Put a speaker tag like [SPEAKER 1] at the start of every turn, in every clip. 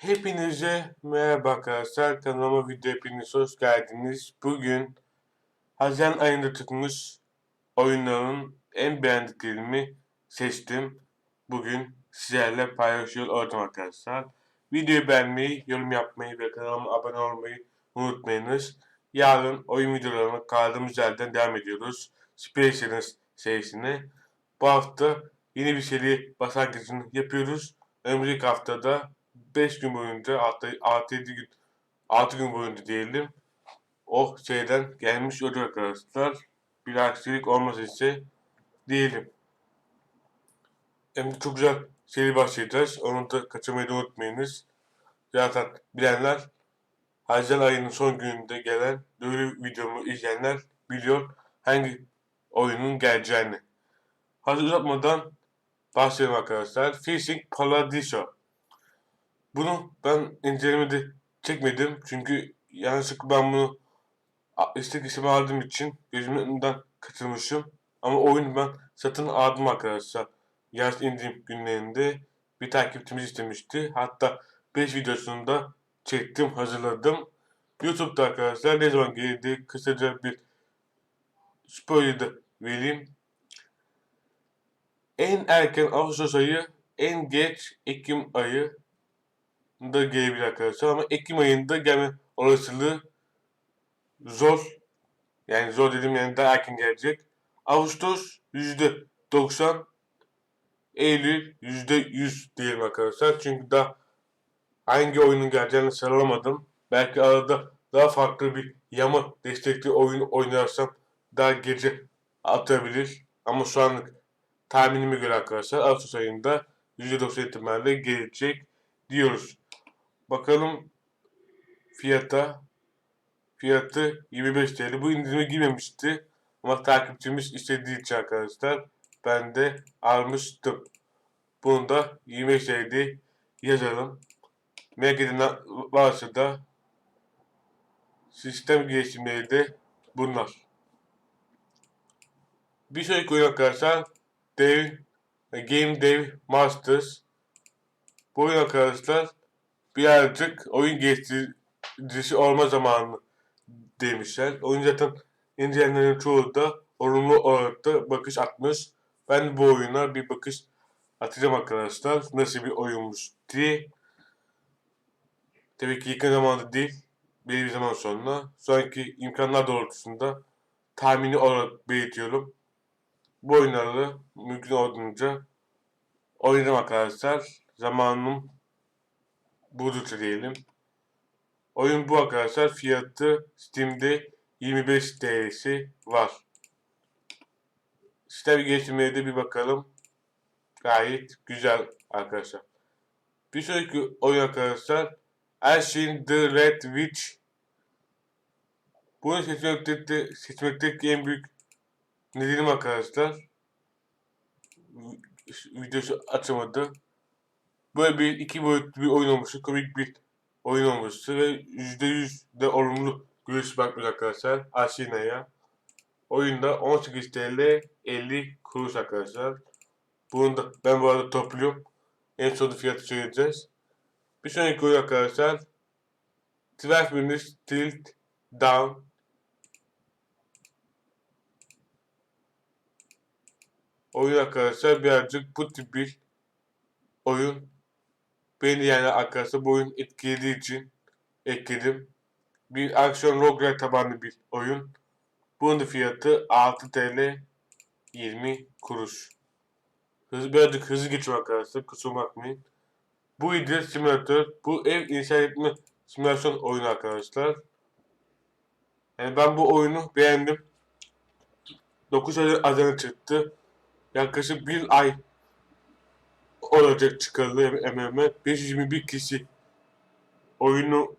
[SPEAKER 1] Hepinize merhaba arkadaşlar. Kanalıma video hepiniz hoş geldiniz. Bugün Haziran ayında çıkmış oyunların en beğendiklerimi seçtim. Bugün sizlerle paylaşıyor olacağım arkadaşlar. Videoyu beğenmeyi, yorum yapmayı ve kanalıma abone olmayı unutmayınız. Yarın oyun videolarına kaldığımız yerden devam ediyoruz. Spaces serisine. Bu hafta yeni bir seri başlangıcını yapıyoruz. Önümüzdeki haftada 5 gün boyunca 6-7 gün 6 gün boyunca diyelim o şeyden gelmiş olacak arkadaşlar. Bir aksilik olmasa ise diyelim. Hem de çok güzel seri başlayacağız. Onu da kaçırmayı da unutmayınız. Zaten bilenler Haziran ayının son gününde gelen duyuru videomu izleyenler biliyor hangi oyunun geleceğini. Hazır uzatmadan başlayalım arkadaşlar. Fishing Paradiso. Bunu ben incelemede çekmedim çünkü yanlışlıkla ben bunu istek ismi aldığım için gözümün önünden kaçırmışım. Ama oyunu ben satın aldım arkadaşlar. Yaz indirim günlerinde bir takipçimiz istemişti. Hatta 5 videosunu da çektim, hazırladım. YouTube'da arkadaşlar ne zaman geldi kısaca bir spoiler da vereyim. En erken Ağustos ayı, en geç Ekim ayı da gelebilir arkadaşlar ama Ekim ayında gelme olasılığı zor. Yani zor dedim yani daha erken gelecek. Ağustos %90 Eylül %100 diyelim arkadaşlar. Çünkü daha hangi oyunun geleceğini sıralamadım. Belki arada daha farklı bir yama destekli oyun oynarsam daha gece atabilir. Ama şu anlık tahminime göre arkadaşlar Ağustos ayında %90 ihtimalle gelecek diyoruz. Bakalım fiyata. Fiyatı 25 TL. Bu indirime girmemişti. Ama takipçimiz istediği için arkadaşlar ben de almıştım. Bunu da 25 TL yazalım. Merak varsa da sistem gelişimleri de bunlar. Bir sonraki oyun arkadaşlar Dev, Game Dev Masters. Bu oyun arkadaşlar birazcık oyun geliştiricisi olma zamanı demişler. Oyun zaten inceleyenlerin çoğu da olumlu olarak da bakış atmış. Ben bu oyuna bir bakış atacağım arkadaşlar. Nasıl bir oyunmuş diye. Tabii ki yakın zamanda değil. Belli bir zaman sonra. Sonraki imkanlar doğrultusunda tahmini olarak belirtiyorum. Bu oyunları mümkün olduğunca oynayacağım arkadaşlar. Zamanım buldukça diyelim. Oyun bu arkadaşlar. Fiyatı Steam'de 25 TL'si var. Sistem geliştirmeye de bir bakalım. Gayet güzel arkadaşlar. Bir sonraki oyun arkadaşlar Ashen The Red Witch. Bunu seçmekteki, seçmekteki en büyük nedenim arkadaşlar. Videosu açamadı. Böyle bir iki boyutlu bir oyun olmuştu. Komik bir oyun olmuştu ve %100 de olumlu görüş bakmış arkadaşlar. Aşina'ya. Oyunda 18 TL 50 kuruş arkadaşlar. Bunu da ben bu arada topluyorum. En sonunda fiyatı söyleyeceğiz. Bir sonraki oyun arkadaşlar 12 minutes tilt down oyun arkadaşlar birazcık bu tip bir oyun beni yani arkadaşlar bu oyun etkilediği için ekledim. Bir aksiyon roguelike tabanlı bir oyun. Bunun fiyatı 6 TL 20 kuruş. Hızlı birazcık hızlı geçiyor arkadaşlar. Kusura bakmayın. Bu idir simülatör. Bu ev inşa etme simülasyon oyunu arkadaşlar. Yani ben bu oyunu beğendim. 9 Haziran çıktı. Yaklaşık bir ay olacak çıkarılı MM'e 521 kişi oyunu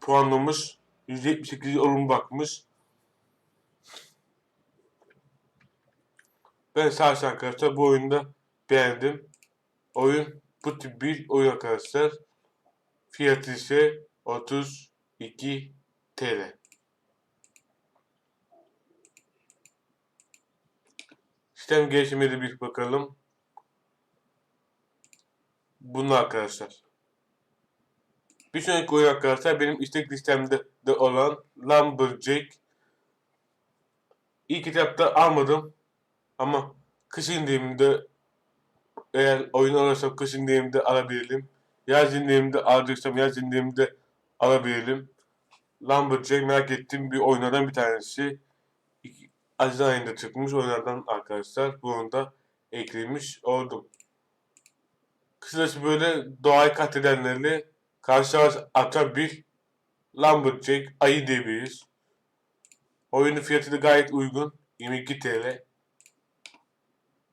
[SPEAKER 1] puanlamış. %78 olumlu bakmış. Ben şahsen arkadaşlar bu oyunda beğendim. Oyun bu tip bir oyun arkadaşlar. Fiyatı ise 32 TL. Sistem gelişimine bir bakalım. Bunlar arkadaşlar. Bir sonraki oyun arkadaşlar benim istek listemde de olan Lumberjack. İlk kitapta almadım ama kış indiğimde eğer oyun alırsam kış indiğimde alabilirim. Yaz indiğimde alacaksam yaz indiğimde alabilirim. Lumberjack merak ettiğim bir oyunlardan bir tanesi. Haziran ayında çıkmış oyunlardan arkadaşlar. Bunu da eklemiş oldum. Kısacası böyle doğayı katledenlerle karşı savaş atan bir Lumberjack ayı diyebiliriz. Oyunun fiyatı da gayet uygun. 22 TL.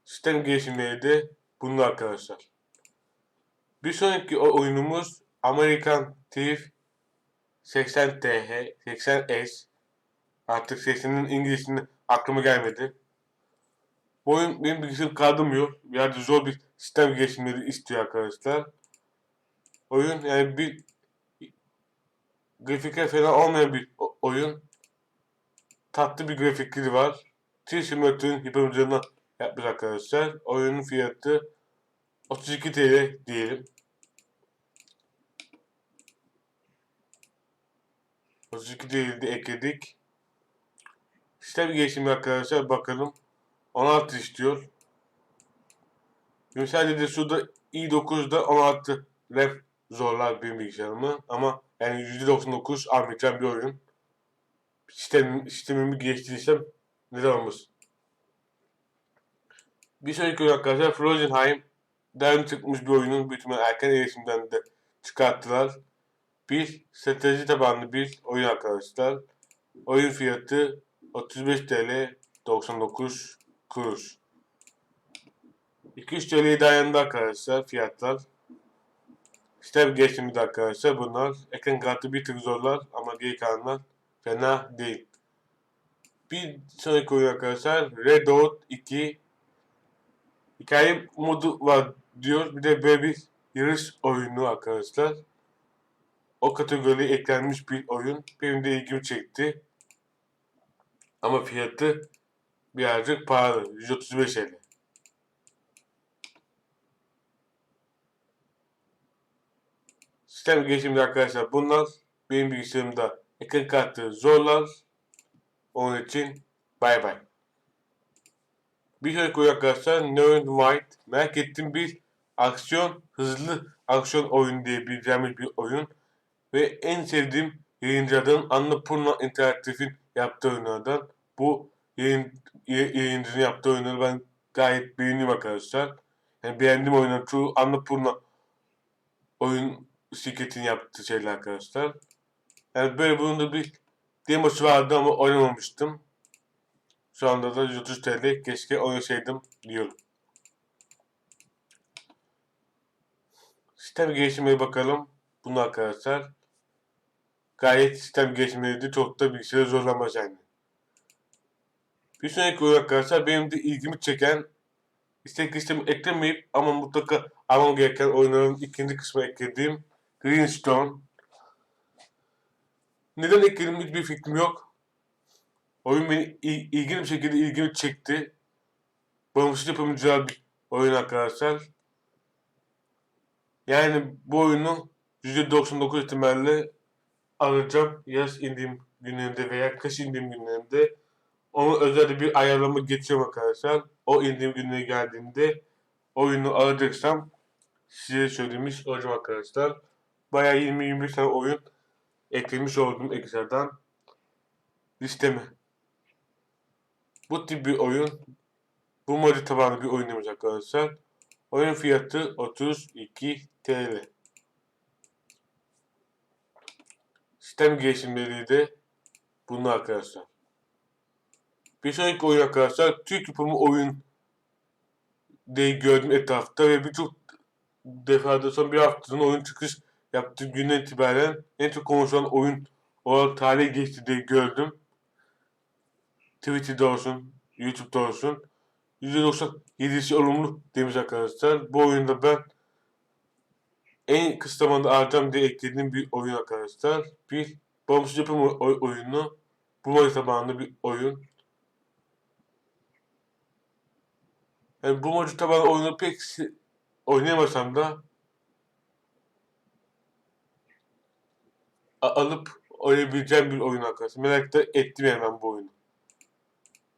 [SPEAKER 1] Sistem gelişimleri de bunlar arkadaşlar. Bir sonraki oyunumuz American Thief 80 TH, 80S. Artık 80'in İngilizcesini aklıma gelmedi. Bu oyun benim bilgisayarım kaldırmıyor. Yani zor bir sistem gelişimleri istiyor arkadaşlar. Oyun yani bir grafikler falan olmayan bir oyun. Tatlı bir grafikleri var. T Simulator'ın yapımcılığına yapmış arkadaşlar. Oyunun fiyatı 32 TL diyelim. 32 TL'yi de ekledik. Sistem gelişimi arkadaşlar bakalım. 16 istiyor. Mesela de şurada i9'da 16 RAM zorlar benim bilgisayarımı ama yani %99 almayacağım bir oyun. Sistem, sistemimi geliştirirsem neden olmasın. Bir sonraki oyun arkadaşlar Frozenheim. Daha önce çıkmış bir oyunun büyük erken erişimden de çıkarttılar. Bir strateji tabanlı bir oyun arkadaşlar. Oyun fiyatı 35 TL 99 kuruş. 200 TL'ye dayandı arkadaşlar fiyatlar. Sistem geçiminde arkadaşlar bunlar. Ekran kartı bir tık zorlar ama geri kalanlar fena değil. Bir sonraki oyun arkadaşlar Red Dot 2 hikaye modu var diyor. Bir de böyle bir yarış oyunu arkadaşlar. O kategoriye eklenmiş bir oyun. Benim de ilgimi çekti. Ama fiyatı birazcık pahalı. 135 TL. Sistem geçimde arkadaşlar bunlar benim bilgisayarımda ekran kartı zorlar. Onun için bay bay. Bir sonraki oyun arkadaşlar Neon White. Merak ettiğim bir aksiyon, hızlı aksiyon oyun diyebileceğimiz bir oyun. Ve en sevdiğim yayıncılardan Annapurna Interactive'in yaptığı oyunlardan. Bu yayın, yayıncının yaptığı oyunları ben gayet beğeniyorum arkadaşlar. Yani beğendiğim oyunlar çoğu Annapurna oyun şirketin yaptığı şeyler arkadaşlar. Yani böyle bunun da bir demosu vardı ama oynamamıştım. Şu anda da 130 TL keşke oynasaydım diyorum. Sistem gelişimine bakalım. Bunu arkadaşlar. Gayet sistem gelişimleri çok da bilgisayarı zorlamaz yani. Bir sonraki oyun arkadaşlar benim de ilgimi çeken istek listemi eklemeyip ama mutlaka almam gereken oyunların ikinci kısmı eklediğim Greenstone. Neden ekledim hiçbir fikrim yok. Oyun beni il- ilginç bir şekilde ilgimi çekti. Bağımsız yapımcılar bir oyun arkadaşlar. Yani bu oyunu %99 ihtimalle alacağım yaz indiğim günlerinde veya kış indiğim günlerinde. Onu özel bir ayarlama geçiyorum arkadaşlar. O indiğim günlere geldiğinde oyunu alacaksam size söylemiş olacağım arkadaşlar. Bayağı 20-21 tane oyun eklemiş oldum ekstradan listeme. Bu tip bir oyun bu modu tabanlı bir oyunumuz arkadaşlar. Oyun fiyatı 32 TL. Sistem gelişimleri de bunlar arkadaşlar. Bir sonraki oyun arkadaşlar Türk yapımı oyun diye gördüm etrafta ve birçok defada son bir haftanın oyun çıkış yaptığı günden itibaren en çok konuşulan oyun olarak tarihe geçti diye gördüm. Twitter'da olsun, YouTube'da olsun. %97'si olumlu demiş arkadaşlar. Bu oyunda ben en kısa zamanda alacağım diye eklediğim bir oyun arkadaşlar. Bir bağımsız yapım oy- oyunu. Bu tabanlı bir oyun. Yani bu modu tabanlı oyunu pek oynayamasam da alıp oynayabileceğim bir oyun arkadaşlar. Merak da ettim yani ben bu oyunu.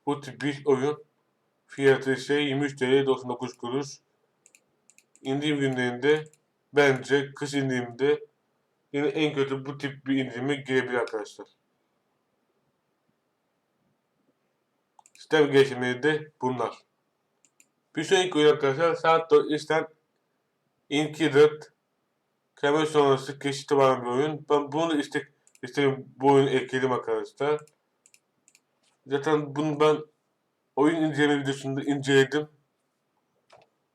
[SPEAKER 1] Bu tip bir oyun. Fiyatı ise 23 TL 99 kuruş. İndirim günlerinde bence kış indiriminde yine en kötü bu tip bir indirime girebilir arkadaşlar. Sistem gelişmeleri de bunlar. Oyun arkadaşlar saat 4 işten Inkided Kemal sonrası keşif tabanlı bir oyun. Ben bunu istek istedim bu oyunu ekledim. Zaten bunu ben oyun inceleme videosunda inceledim.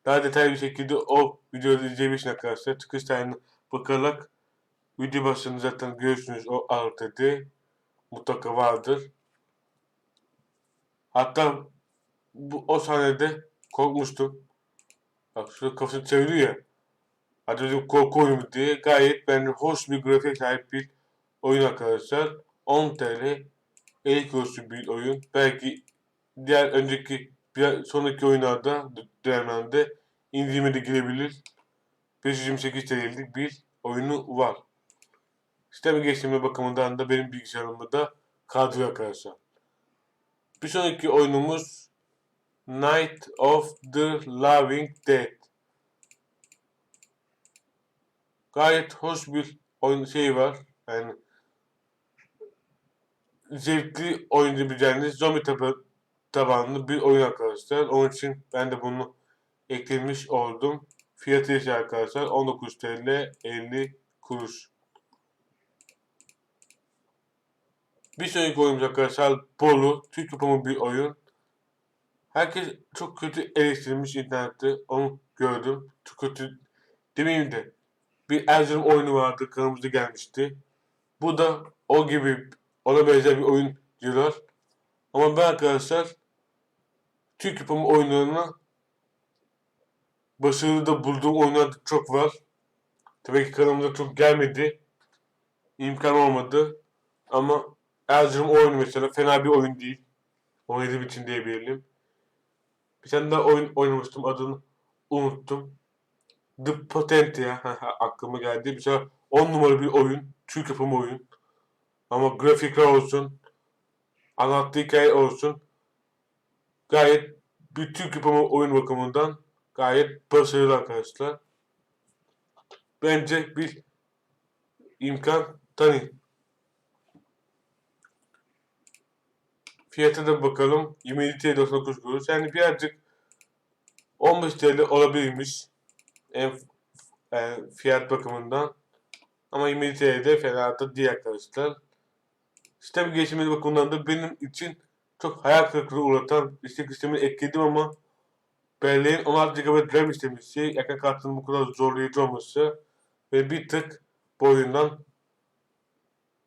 [SPEAKER 1] Daha detaylı bir şekilde o videoda izleyebilirsiniz arkadaşlar. Çıkış tarihine bakarak video başında zaten görürsünüz o artı mutlaka vardır. Hatta bu o sahnede korkmuştum. Bak şurada kafasını çeviriyor ya. Hadi dedim korku diye gayet bence hoş bir grafik sahip bir oyun arkadaşlar. 10 TL 50 kuruşlu bir oyun. Belki diğer önceki bir sonraki oyunlarda dönemlerde indirime de girebilir. 528 TL'lik bir oyunu var. Sistem geliştirme bakımından da benim bilgisayarımda da kadro arkadaşlar. Bir sonraki oyunumuz Night of the Living Dead. Gayet hoş bir oyun şey var. Yani zevkli oynayabileceğiniz zombi tabi tabanlı bir oyun arkadaşlar. Onun için ben de bunu eklemiş oldum. Fiyatı ise arkadaşlar 19 TL 50 kuruş. Bir sonraki oyunumuz arkadaşlar Bolu. Türk yapımı bir oyun. Herkes çok kötü eleştirilmiş internette. Onu gördüm. Çok kötü demeyeyim de. Bir Erzurum oyunu vardı. Kanalımızda gelmişti. Bu da o gibi ona benzer bir oyun diyorlar. Ama ben arkadaşlar Türk yapımı oyunlarını başarılı da bulduğum oyunlar çok var. Tabii ki kanalımıza çok gelmedi. İmkan olmadı. Ama Erzurum oyunu mesela fena bir oyun değil. Oynadığım için diyebilirim. Bir tane daha oyun oynamıştım adını unuttum. The Potentia aklıma geldi. Mesela 10 numara bir oyun. Türk yapımı oyun. Ama grafikler olsun, anlattığı hikaye olsun gayet bir Türk yapımı oyun bakımından gayet başarılı arkadaşlar. Bence bir imkan tanıyın. Fiyatına da bakalım. 27 TL 99 kuruş. Yani birazcık 15 TL olabilirmiş. En yani fiyat bakımından. Ama 27 TL de fena da değil arkadaşlar. Sistem gelişimi bakımından da benim için çok hayal kırıklığı uğratan istek sistemini ekledim ama belleğin 16 GB RAM istemesi, ekran kartının bu kadar zorlayıcı olması ve bir tık bu oyundan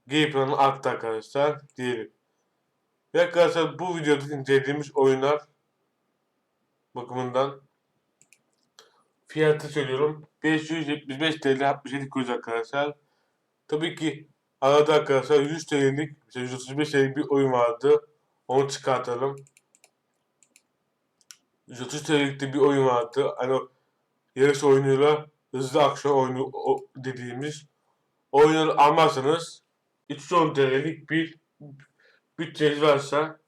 [SPEAKER 1] geri planı arttı arkadaşlar diyelim. Ve arkadaşlar bu videoda incelediğimiz oyunlar bakımından fiyatı söylüyorum. 575 TL 67 kuruş arkadaşlar. Tabii ki arada arkadaşlar 100 TL'lik, 135 TL'lik bir oyun vardı. Onu çıkartalım. 130 TL'lik bir oyun vardı. Hani yarış oyunuyla hızlı aksiyon oyunu dediğimiz oyunları almazsanız 310 TL'lik bir bütçeniz varsa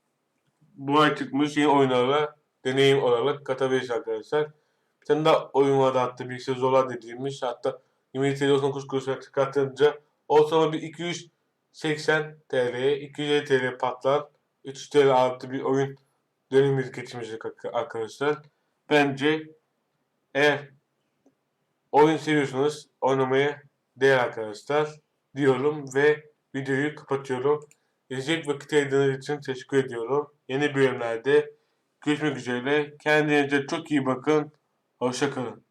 [SPEAKER 1] bu ay çıkmış yeni oyunlara deneyim olarak katabilirsiniz arkadaşlar. Bir tane daha oyun vardı hatta şey zorlar dediğimiz hatta 20 TL 99 kuruşuna çıkartınca ortalama bir 280 TL'ye 250 TL patlar. 3 TL artı bir oyun dönemi geçirmiştik arkadaşlar. Bence eğer oyun seviyorsanız oynamaya değer arkadaşlar diyorum ve videoyu kapatıyorum. İzleyecek vakit ayırdığınız için teşekkür ediyorum. Yeni bölümlerde görüşmek üzere. Kendinize çok iyi bakın. Hoşçakalın.